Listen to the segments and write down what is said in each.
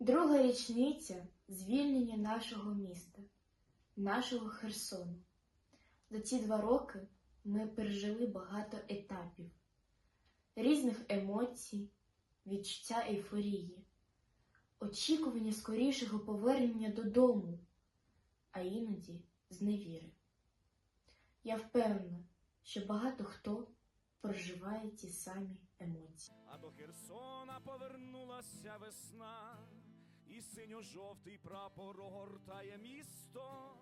Друга річниця звільнення нашого міста, нашого Херсону. За ці два роки ми пережили багато етапів, різних емоцій, відчуття ейфорії, очікування скорішого повернення додому, а іноді зневіри. Я впевнена, що багато хто проживає ті самі емоції. А до Херсона повернулася весна, і синьо-жовтий прапор огортає місто,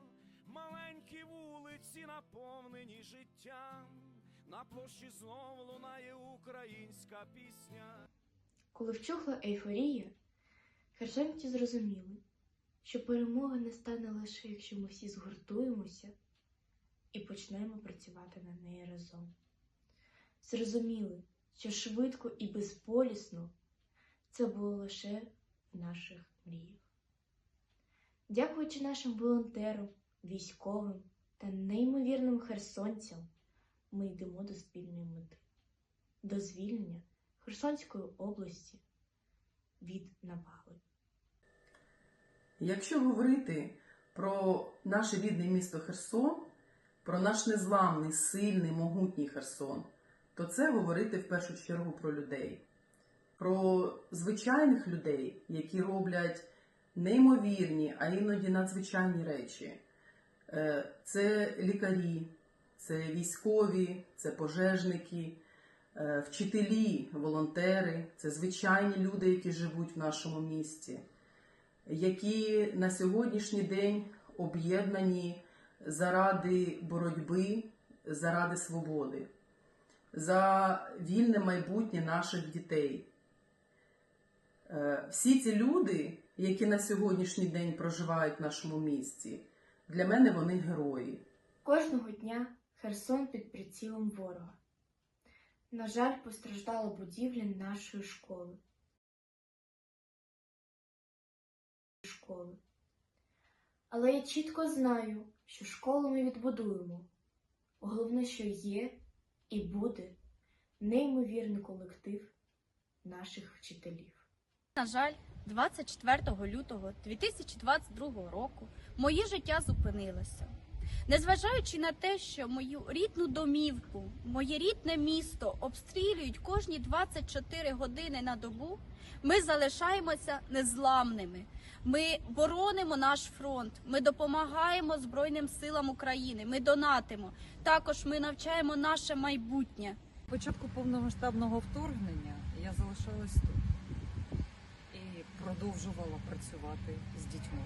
маленькі вулиці наповнені життям, на площі знов лунає українська пісня. Коли вчухла ейфорія, херсонці зрозуміли, що перемога не стане лише, якщо ми всі згуртуємося і почнемо працювати на неї разом. Зрозуміли, що швидко і безболісно це було лише в наших мріях. Дякуючи нашим волонтерам, військовим та неймовірним херсонцям, ми йдемо до спільної мети, до звільнення Херсонської області від навали. Якщо говорити про наше рідне місто Херсон, про наш незламний, сильний, могутній Херсон, то це говорити в першу чергу про людей, про звичайних людей, які роблять неймовірні, а іноді надзвичайні речі. Е, Це лікарі, це військові, це пожежники, е, вчителі, волонтери, це звичайні люди, які живуть в нашому місті які на сьогоднішній день об'єднані заради боротьби, заради свободи, за вільне майбутнє наших дітей. Е, Всі ці люди, які на сьогоднішній день проживають в нашому місті, для мене вони герої. Кожного дня Херсон під прицілом ворога. На жаль, постраждала будівля нашої школи. школи. Але я чітко знаю, що школу ми відбудуємо. Головне, що є і буде неймовірний колектив наших вчителів. На жаль, 24 лютого 2022 року моє життя зупинилося. Незважаючи на те, що мою рідну домівку, моє рідне місто обстрілюють кожні 24 години на добу, ми залишаємося незламними. Ми боронимо наш фронт, ми допомагаємо Збройним силам України, ми донатимо. Також ми навчаємо наше майбутнє. початку повномасштабного вторгнення я залишалась тут продовжувала працювати з дітьми.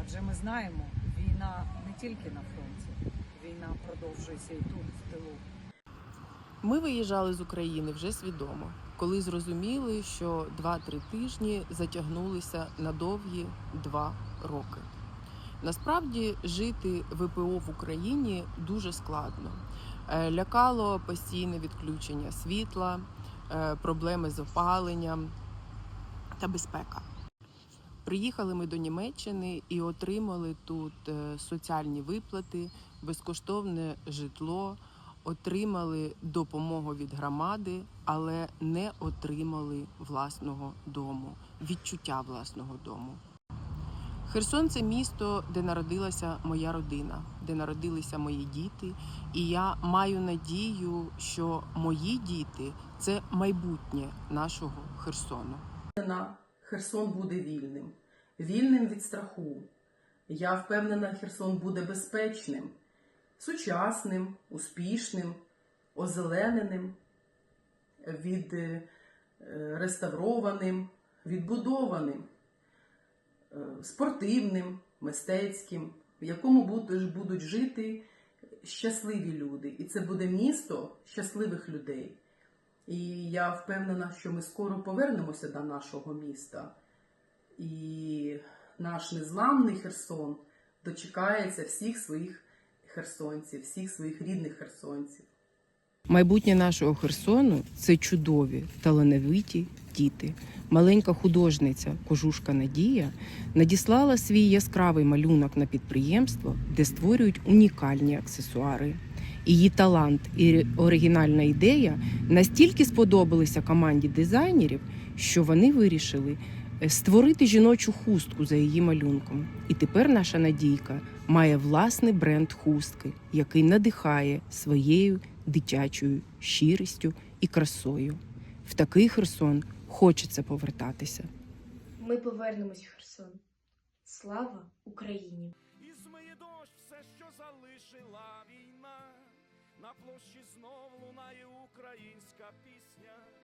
Адже ми знаємо, війна не тільки на фронті, війна продовжується і тут, в тилу. Ми виїжджали з України вже свідомо, коли зрозуміли, що 2-3 тижні затягнулися на довгі 2 роки. Насправді жити ВПО в Україні дуже складно. Е, Лякало постійне відключення світла, е, проблеми з опаленням та безпека. Приїхали ми до Німеччини і отримали тут е, соціальні виплати, безкоштовне житло, отримали допомогу від громади, але не отримали власного дому, відчуття власного дому. Херсон це місто, де народилася моя родина, де народилися мої діти, і я маю надію, що мої діти це майбутнє нашого Херсону. Впевнена, Херсон буде вільним, вільним від страху. Я впевнена, Херсон буде безпечним, сучасним, успішним, озелененим, від е, відбудованим, е, спортивним, мистецьким, в якому будуть жити щасливі люди. І це буде місто щасливих людей. І я впевнена, що ми скоро повернемося до нашого міста. І наш незламний Херсон дочекається всіх своїх херсонців, всіх своїх рідних херсонців. Майбутнє нашого Херсону це чудові, талановиті діти. Маленька художниця Кожушка Надія надіслала свій яскравий малюнок на підприємство, де створюють унікальні аксесуари. Її талант і оригінальна ідея настільки сподобалися команді дизайнерів, що вони вирішили е, створити жіночу хустку за її малюнком. І тепер наша Надійка має власний бренд хустки, який надихає своєю дитячою щирістю і красою. В такий Херсон хочеться повертатися. Ми повернемось в Херсон. Слава Україні! І змиє дощ все, що залишила війна. На площі знов лунає українська пісня.